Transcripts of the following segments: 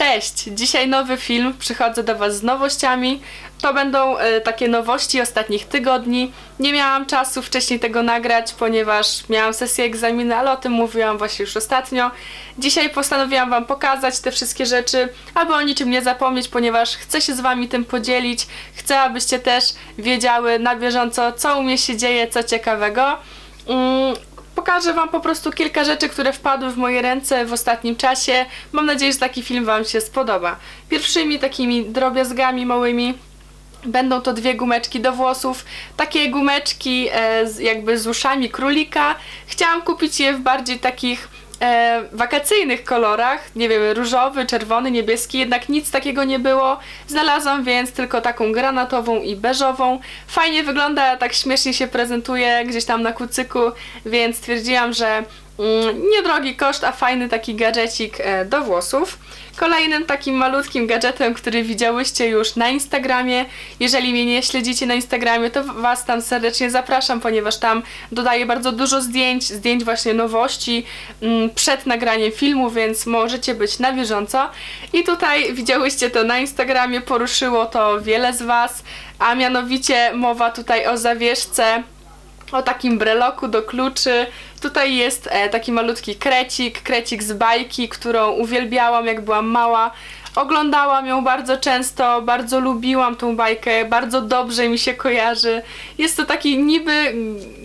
Cześć! Dzisiaj nowy film. Przychodzę do Was z nowościami. To będą e, takie nowości ostatnich tygodni. Nie miałam czasu wcześniej tego nagrać, ponieważ miałam sesję egzaminy, ale o tym mówiłam właśnie już ostatnio. Dzisiaj postanowiłam Wam pokazać te wszystkie rzeczy, aby o niczym nie zapomnieć, ponieważ chcę się z Wami tym podzielić. Chcę, abyście też wiedziały na bieżąco, co u mnie się dzieje, co ciekawego. Mm, Pokażę Wam po prostu kilka rzeczy, które wpadły w moje ręce w ostatnim czasie. Mam nadzieję, że taki film Wam się spodoba. Pierwszymi takimi drobiazgami małymi Będą to dwie gumeczki do włosów, takie gumeczki e, z, jakby z uszami królika. Chciałam kupić je w bardziej takich e, wakacyjnych kolorach, nie wiem, różowy, czerwony, niebieski, jednak nic takiego nie było. Znalazłam więc tylko taką granatową i beżową. Fajnie wygląda, tak śmiesznie się prezentuje gdzieś tam na kucyku, więc stwierdziłam, że niedrogi koszt, a fajny taki gadżecik e, do włosów. Kolejnym takim malutkim gadżetem, który widziałyście już na Instagramie. Jeżeli mnie nie śledzicie na Instagramie, to Was tam serdecznie zapraszam, ponieważ tam dodaję bardzo dużo zdjęć, zdjęć właśnie nowości mm, przed nagraniem filmu, więc możecie być na bieżąco. I tutaj widziałyście to na Instagramie, poruszyło to wiele z Was, a mianowicie mowa tutaj o zawieszce o takim breloku do kluczy. Tutaj jest e, taki malutki krecik, krecik z bajki, którą uwielbiałam jak byłam mała. Oglądałam ją bardzo często, bardzo lubiłam tą bajkę, bardzo dobrze mi się kojarzy. Jest to taki niby,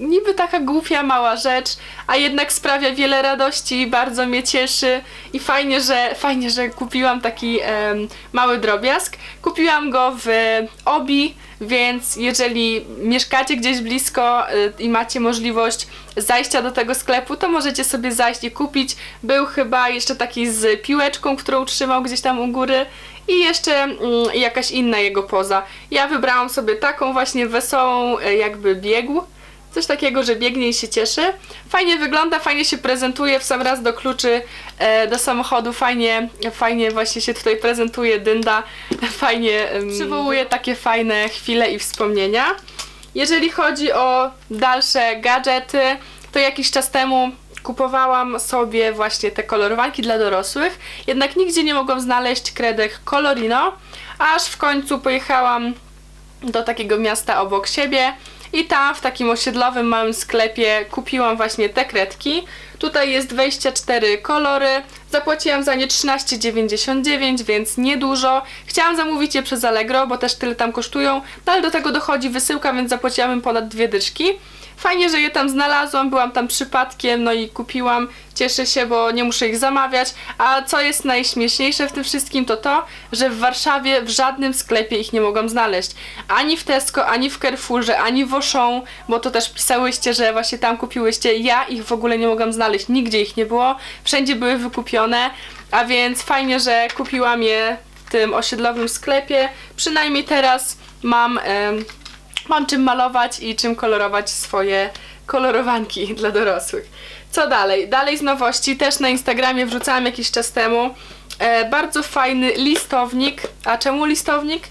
niby taka głupia mała rzecz, a jednak sprawia wiele radości i bardzo mnie cieszy. I fajnie, że, fajnie, że kupiłam taki em, mały drobiazg. Kupiłam go w Obi, więc jeżeli mieszkacie gdzieś blisko y, i macie możliwość zajścia do tego sklepu, to możecie sobie zajść i kupić. Był chyba jeszcze taki z piłeczką, którą trzymał gdzieś tam u góry i jeszcze mm, jakaś inna jego poza. Ja wybrałam sobie taką właśnie wesołą y, jakby biegł. Coś takiego, że biegnie i się cieszy. Fajnie wygląda, fajnie się prezentuje w sam raz do kluczy e, do samochodu. Fajnie, fajnie właśnie się tutaj prezentuje dynda. Fajnie przywołuje takie fajne chwile i wspomnienia. Jeżeli chodzi o dalsze gadżety, to jakiś czas temu kupowałam sobie właśnie te kolorowanki dla dorosłych, jednak nigdzie nie mogłam znaleźć kredek Colorino, aż w końcu pojechałam do takiego miasta obok siebie i tam w takim osiedlowym małym sklepie kupiłam właśnie te kredki. Tutaj jest 24 kolory. Zapłaciłam za nie 13,99, więc niedużo. Chciałam zamówić je przez Allegro, bo też tyle tam kosztują, no ale do tego dochodzi wysyłka, więc zapłaciłam im ponad dwie dyszki. Fajnie, że je tam znalazłam, byłam tam przypadkiem, no i kupiłam. Cieszę się, bo nie muszę ich zamawiać. A co jest najśmieszniejsze w tym wszystkim, to to, że w Warszawie w żadnym sklepie ich nie mogłam znaleźć. Ani w Tesco, ani w Carrefourze, ani w Auchan, bo to też pisałyście, że właśnie tam kupiłyście. Ja ich w ogóle nie mogłam znaleźć, nigdzie ich nie było. Wszędzie były wykupione, a więc fajnie, że kupiłam je w tym osiedlowym sklepie. Przynajmniej teraz mam... mam czym malować i czym kolorować swoje kolorowanki dla dorosłych. Co dalej? Dalej z nowości, też na Instagramie wrzucałam jakiś czas temu. E, bardzo fajny listownik. A czemu listownik?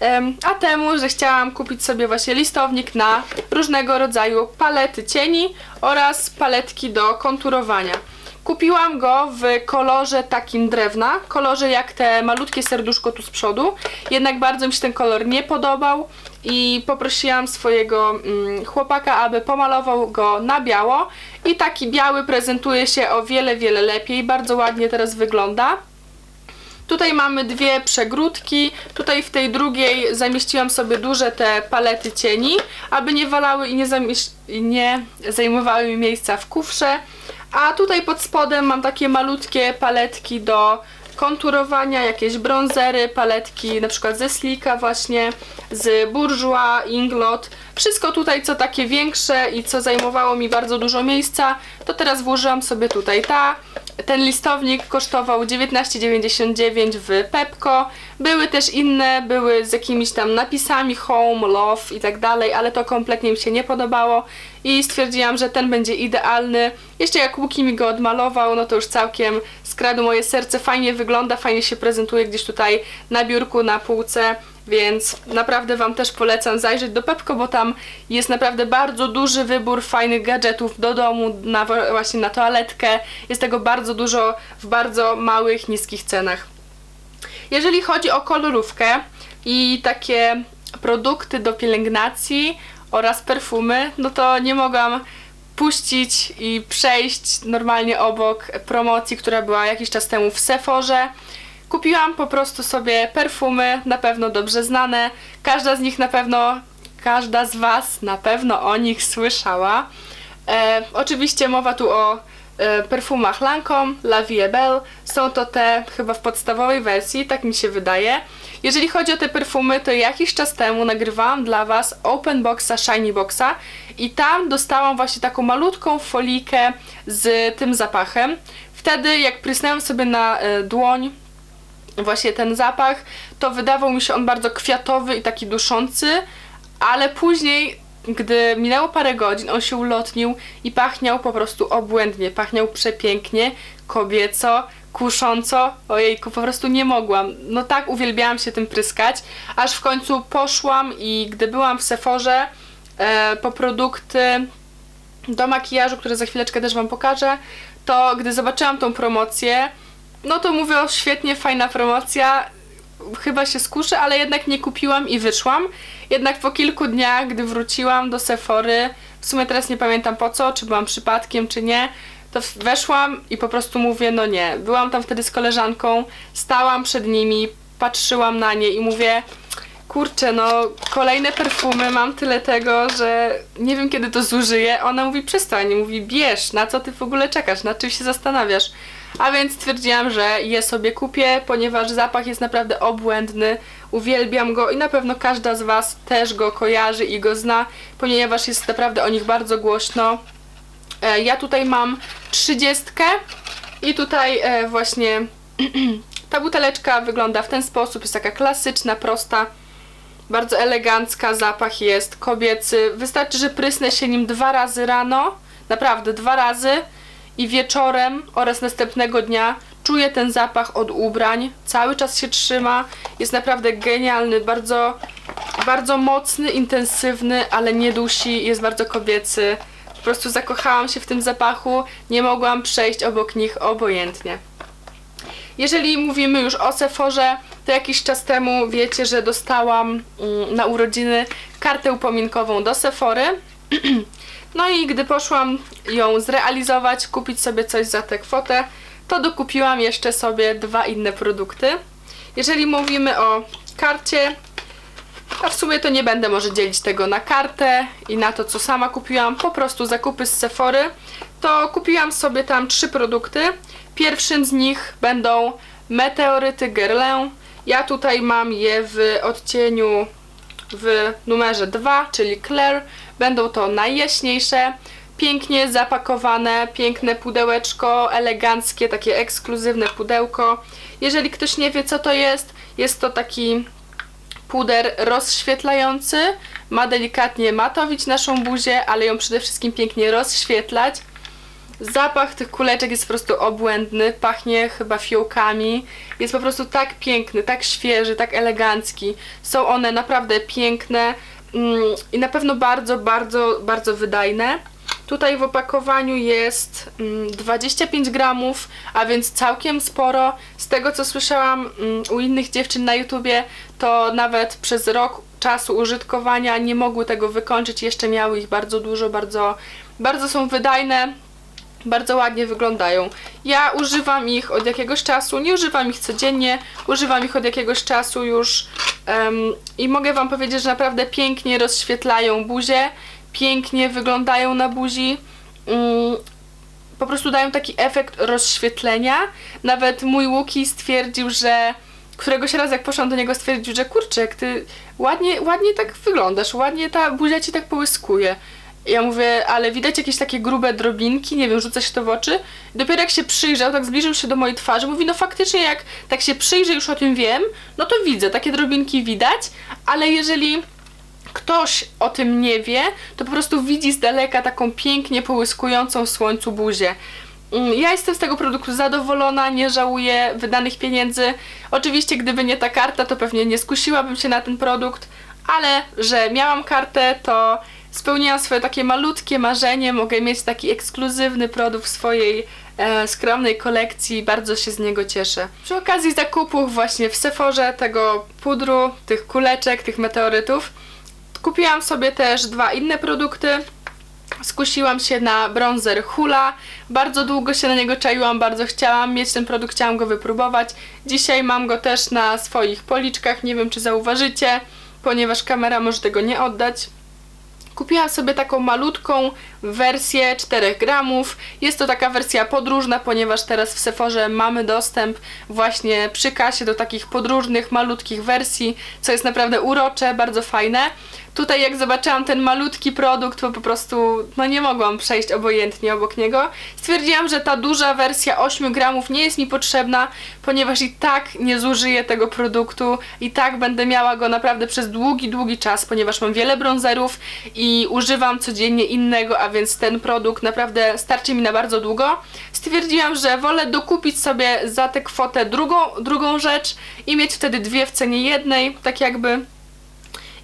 Em, a temu, że chciałam kupić sobie właśnie listownik na różnego rodzaju palety cieni oraz paletki do konturowania. Kupiłam go w kolorze takim drewna, kolorze jak te malutkie serduszko tu z przodu. Jednak bardzo mi się ten kolor nie podobał i poprosiłam swojego mm, chłopaka, aby pomalował go na biało. I taki biały prezentuje się o wiele, wiele lepiej, bardzo ładnie teraz wygląda. Tutaj mamy dwie przegródki. Tutaj w tej drugiej zamieściłam sobie duże te palety cieni, aby nie walały i nie, nie zajmowały mi miejsca w kufrze. A tutaj pod spodem mam takie malutkie paletki do konturowania, jakieś bronzery, paletki na przykład ze Slika właśnie, z Bourjois, Inglot. Wszystko tutaj co takie większe i co zajmowało mi bardzo dużo miejsca, to teraz włożyłam sobie tutaj ta. Ten listownik kosztował 19,99 w Pepko. Były też inne, były z jakimiś tam napisami home, love i tak dalej, ale to kompletnie mi się nie podobało i stwierdziłam, że ten będzie idealny. Jeszcze jak Łuki mi go odmalował, no to już całkiem skradł moje serce. Fajnie wygląda, fajnie się prezentuje gdzieś tutaj na biurku, na półce. Więc naprawdę Wam też polecam zajrzeć do Pepko, bo tam jest naprawdę bardzo duży wybór fajnych gadżetów do domu, na, właśnie na toaletkę. Jest tego bardzo dużo w bardzo małych, niskich cenach. Jeżeli chodzi o kolorówkę i takie produkty do pielęgnacji oraz perfumy, no to nie mogłam puścić i przejść normalnie obok promocji, która była jakiś czas temu w Sephorze. Kupiłam po prostu sobie perfumy, na pewno dobrze znane. Każda z nich na pewno, każda z Was na pewno o nich słyszała. E, oczywiście mowa tu o e, perfumach Lancome, La Vie Belle. Są to te chyba w podstawowej wersji, tak mi się wydaje. Jeżeli chodzi o te perfumy, to jakiś czas temu nagrywałam dla Was Open Boxa Shiny Boxa i tam dostałam właśnie taką malutką folikę z tym zapachem. Wtedy jak prysnęłam sobie na e, dłoń właśnie ten zapach, to wydawał mi się on bardzo kwiatowy i taki duszący, ale później, gdy minęło parę godzin, on się ulotnił i pachniał po prostu obłędnie, pachniał przepięknie, kobieco, kusząco, ojejku, po prostu nie mogłam. No tak uwielbiałam się tym pryskać, aż w końcu poszłam i gdy byłam w Sephorze e, po produkty do makijażu, które za chwileczkę też Wam pokażę, to gdy zobaczyłam tą promocję, no to mówię, o świetnie, fajna promocja, chyba się skuszę, ale jednak nie kupiłam i wyszłam. Jednak po kilku dniach, gdy wróciłam do Sephory, w sumie teraz nie pamiętam po co, czy byłam przypadkiem, czy nie, to weszłam i po prostu mówię, no nie. Byłam tam wtedy z koleżanką, stałam przed nimi, patrzyłam na nie i mówię, kurczę, no kolejne perfumy, mam tyle tego, że nie wiem kiedy to zużyję. Ona mówi, przestań, mówi, bierz, na co ty w ogóle czekasz, na czym się zastanawiasz. A więc stwierdziłam, że je sobie kupię, ponieważ zapach jest naprawdę obłędny, uwielbiam go i na pewno każda z Was też go kojarzy i go zna, ponieważ jest naprawdę o nich bardzo głośno. E, Ja tutaj mam trzydziestkę i tutaj e, właśnie ta buteleczka wygląda w ten sposób, jest taka klasyczna, prosta, bardzo elegancka, zapach jest kobiecy. Wystarczy, że prysnę się nim dwa razy rano, naprawdę dwa razy i wieczorem oraz następnego dnia czuję ten zapach od ubrań, cały czas się trzyma, jest naprawdę genialny, bardzo, bardzo mocny, intensywny, ale nie dusi, jest bardzo kobiecy. Po prostu zakochałam się w tym zapachu, nie mogłam przejść obok nich obojętnie. Jeżeli mówimy już o Sephorze, to jakiś czas temu wiecie, że dostałam mm, na urodziny kartę upominkową do Sephory. No i gdy poszłam ją zrealizować, kupić sobie coś za tę kwotę, to dokupiłam jeszcze sobie dwa inne produkty. Jeżeli mówimy o karcie, a w sumie to nie będę może dzielić tego na kartę i na to, co sama kupiłam, po prostu zakupy z Sephory, to kupiłam sobie tam trzy produkty. Pierwszym z nich będą meteoryty Guerlain. Ja tutaj mam je w odcieniu w numerze 2, czyli Claire. Będą to najjaśniejsze, pięknie zapakowane, piękne pudełeczko, eleganckie, takie ekskluzywne pudełko. Jeżeli ktoś nie wie co to jest, jest to taki puder rozświetlający. Ma delikatnie matowić naszą buzię, ale ją przede wszystkim pięknie rozświetlać. Zapach tych kuleczek jest po prostu obłędny, pachnie chyba fiołkami. Jest po prostu tak piękny, tak świeży, tak elegancki. Są one naprawdę piękne mm, i na pewno bardzo, bardzo, bardzo wydajne. Tutaj w opakowaniu jest mm, 25 gramów, a więc całkiem sporo. Z tego co słyszałam mm, u innych dziewczyn na YouTubie, to nawet przez rok czasu użytkowania nie mogły tego wykończyć. Jeszcze miały ich bardzo dużo, bardzo, bardzo są wydajne bardzo ładnie wyglądają. Ja używam ich od jakiegoś czasu, nie używam ich codziennie, używam ich od jakiegoś czasu już em, i mogę Wam powiedzieć, że naprawdę pięknie rozświetlają buzię, pięknie wyglądają na buzi. Mm, po prostu dają taki efekt rozświetlenia. Nawet mój Łuki stwierdził, że któregoś razu jak poszłam do niego stwierdził, że kurczę, jak ty ładnie, ładnie tak wyglądasz, ładnie ta buzia ci tak połyskuje. Ja mówię, ale widać jakieś takie grube drobinki, nie wiem, rzuca się to w oczy. Dopiero jak się przyjrzał, tak zbliżył się do mojej twarzy, mówi, no faktycznie jak tak się przyjrzę, już o tym wiem, no to widzę, takie drobinki widać, ale jeżeli ktoś o tym nie wie, to po prostu widzi z daleka taką pięknie połyskującą w słońcu buzię. Mm, Ja jestem z tego produktu zadowolona, nie żałuję wydanych pieniędzy. Oczywiście, gdyby nie ta karta, to pewnie nie skusiłabym się na ten produkt, ale że miałam kartę, to spełniłam swoje takie malutkie marzenie. Mogę mieć taki ekskluzywny produkt w swojej e, skromnej kolekcji, bardzo się z niego cieszę. Przy okazji zakupów właśnie w Sephorze tego pudru, tych kuleczek, tych meteorytów, kupiłam sobie też dwa inne produkty. Skusiłam się na bronzer Hula. Bardzo długo się na niego czaiłam, bardzo chciałam mieć ten produkt, chciałam go wypróbować. Dzisiaj mam go też na swoich policzkach, nie wiem czy zauważycie, ponieważ kamera może tego nie oddać. Kupiłam sobie taką malutką wersję 4 gramów. Jest to taka wersja podróżna, ponieważ teraz w Sephorze mamy dostęp właśnie przy kasie do takich podróżnych, malutkich wersji, co jest naprawdę urocze, bardzo fajne. Tutaj jak zobaczyłam ten malutki produkt, to po prostu no nie mogłam przejść obojętnie obok niego. Stwierdziłam, że ta duża wersja 8 gramów nie jest mi potrzebna, ponieważ i tak nie zużyję tego produktu, i tak będę miała go naprawdę przez długi, długi czas, ponieważ mam wiele bronzerów i używam codziennie innego, a więc ten produkt naprawdę starczy mi na bardzo długo. Stwierdziłam, że wolę dokupić sobie za tę kwotę drugą, drugą rzecz i mieć wtedy dwie w cenie jednej, tak jakby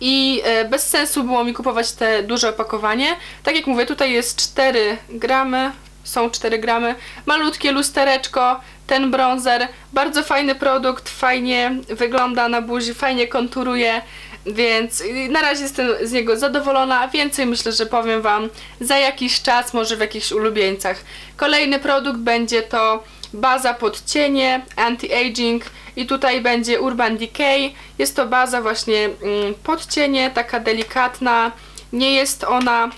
i e, bez sensu było mi kupować te duże opakowanie. Tak jak mówię, tutaj jest 4 gramy, są 4 gramy, malutkie lustereczko, ten bronzer, bardzo fajny produkt, fajnie wygląda na buzi, fajnie konturuje, więc na razie jestem z niego zadowolona, więcej myślę, że powiem Wam za jakiś czas, może w jakichś ulubieńcach. Kolejny produkt będzie to baza pod cienie, anti-aging i tutaj będzie Urban Decay. Jest to baza właśnie mm, pod cienie, taka delikatna. Nie jest ona,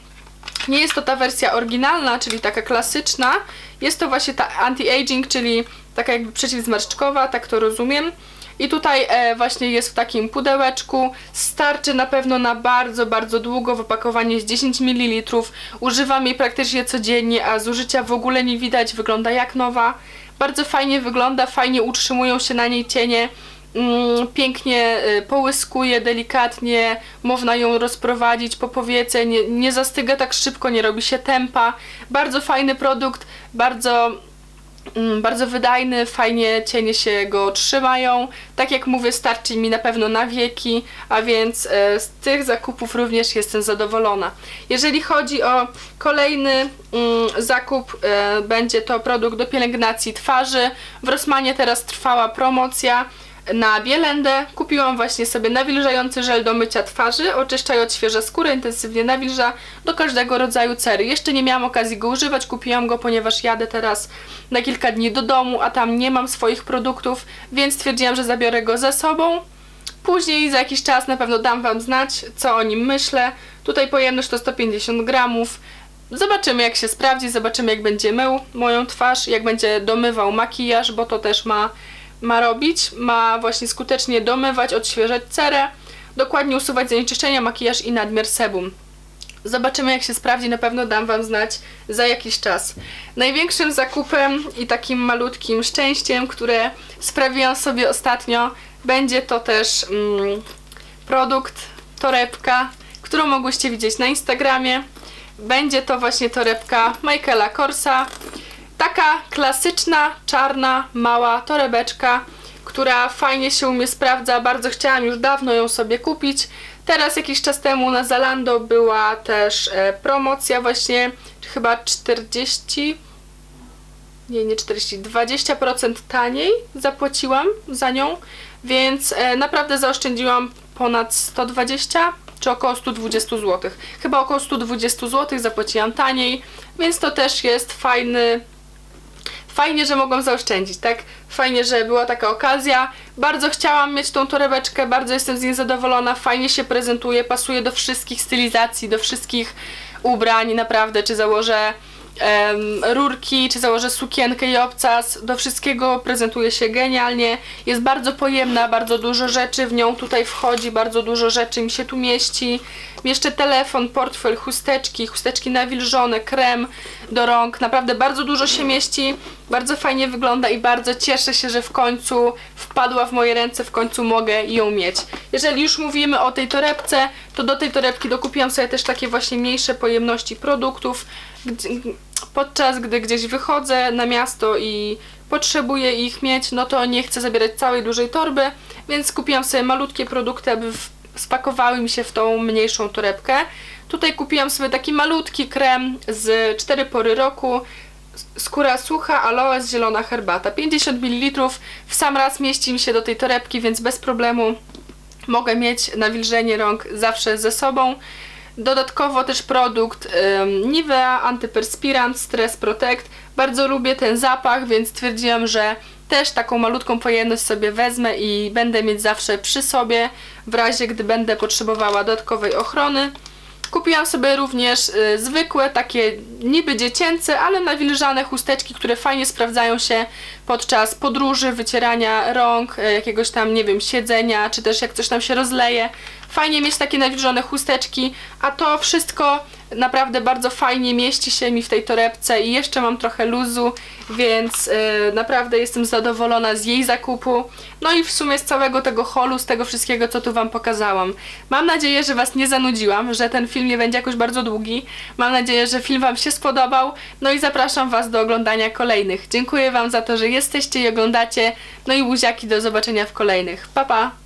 nie jest to ta wersja oryginalna, czyli taka klasyczna. Jest to właśnie ta anti-aging, czyli taka jakby przeciwzmarszczkowa, tak to rozumiem. I tutaj e, właśnie jest w takim pudełeczku. Starczy na pewno na bardzo, bardzo długo. W opakowaniu jest 10 ml. Używam jej praktycznie codziennie, a zużycia w ogóle nie widać. Wygląda jak nowa. Bardzo fajnie wygląda, fajnie utrzymują się na niej cienie. Mm, pięknie y, połyskuje, delikatnie, można ją rozprowadzić po powiece, nie, nie zastyga tak szybko, nie robi się tempa. Bardzo fajny produkt, bardzo bardzo wydajny, fajnie cienie się go trzymają. Tak jak mówię, starczy mi na pewno na wieki, a więc e, z tych zakupów również jestem zadowolona. Jeżeli chodzi o kolejny mm, zakup, e, będzie to produkt do pielęgnacji twarzy. W Rossmanie teraz trwała promocja na Bielendę. Kupiłam właśnie sobie nawilżający żel do mycia twarzy, oczyszcza odświeża skórę, intensywnie nawilża do każdego rodzaju cery. Jeszcze nie miałam okazji go używać, kupiłam go, ponieważ jadę teraz na kilka dni do domu, a tam nie mam swoich produktów, więc stwierdziłam, że zabiorę go ze sobą. Później za jakiś czas na pewno dam Wam znać, co o nim myślę. Tutaj pojemność to 150 gramów. Zobaczymy jak się sprawdzi, zobaczymy jak będzie mył moją twarz, jak będzie domywał makijaż, bo to też ma ma robić, ma właśnie skutecznie domywać, odświeżać cerę, dokładnie usuwać zanieczyszczenia, makijaż i nadmiar sebum. Zobaczymy jak się sprawdzi, na pewno dam Wam znać za jakiś czas. Największym zakupem i takim malutkim szczęściem, które sprawiłam sobie ostatnio, będzie to też mm, produkt, torebka, którą mogłyście widzieć na Instagramie. Będzie to właśnie torebka Michaela Korsa. Taka klasyczna, czarna, mała torebeczka, która fajnie się u mnie sprawdza. Bardzo chciałam już dawno ją sobie kupić. Teraz jakiś czas temu na Zalando była też e, promocja właśnie, chyba 40 nie, nie 40, 20% taniej zapłaciłam za nią, więc e, naprawdę zaoszczędziłam ponad 120 czy około 120 zł. Chyba około 120 zł zapłaciłam taniej, więc to też jest fajny fajnie, że mogłam zaoszczędzić, tak? Fajnie, że była taka okazja. Bardzo chciałam mieć tą torebeczkę, bardzo jestem z niej zadowolona, fajnie się prezentuje, pasuje do wszystkich stylizacji, do wszystkich ubrań, naprawdę, czy założę rurki, czy założę sukienkę i obcas, do wszystkiego prezentuje się genialnie, jest bardzo pojemna, bardzo dużo rzeczy w nią tutaj wchodzi, bardzo dużo rzeczy mi się tu mieści, jeszcze telefon, portfel, chusteczki, chusteczki nawilżone, krem do rąk, naprawdę bardzo dużo się mieści, bardzo fajnie wygląda i bardzo cieszę się, że w końcu wpadła w moje ręce, w końcu mogę ją mieć. Jeżeli już mówimy o tej torebce, to do tej torebki dokupiłam sobie też takie właśnie mniejsze pojemności produktów, podczas gdy gdzieś wychodzę na miasto i potrzebuję ich mieć, no to nie chcę zabierać całej dużej torby, więc kupiłam sobie malutkie produkty, aby w, spakowały mi się w tą mniejszą torebkę. Tutaj kupiłam sobie taki malutki krem z 4 pory roku. skóra sucha, aloes, zielona herbata. 50 ml w sam raz mieści mi się do tej torebki, więc bez problemu mogę mieć nawilżenie rąk zawsze ze sobą. Dodatkowo też produkt ym, Nivea Antyperspirant Stress Protect. Bardzo lubię ten zapach, więc stwierdziłam, że też taką malutką pojemność sobie wezmę i będę mieć zawsze przy sobie w razie gdy będę potrzebowała dodatkowej ochrony. Kupiłam sobie również y, zwykłe, takie niby dziecięce, ale nawilżane chusteczki, które fajnie sprawdzają się podczas podróży, wycierania rąk, y, jakiegoś tam, nie wiem, siedzenia, czy też jak coś tam się rozleje. Fajnie mieć takie nawilżone chusteczki, a to wszystko naprawdę bardzo fajnie mieści się mi w tej torebce i jeszcze mam trochę luzu, więc y, naprawdę jestem zadowolona z jej zakupu. No i w sumie z całego tego holu, z tego wszystkiego, co tu Wam pokazałam. Mam nadzieję, że Was nie zanudziłam, że ten film nie będzie jakoś bardzo długi. Mam nadzieję, że film Wam się spodobał. No i zapraszam Was do oglądania kolejnych. Dziękuję Wam za to, że jesteście i oglądacie. No i buziaki, do zobaczenia w kolejnych. Pa, pa!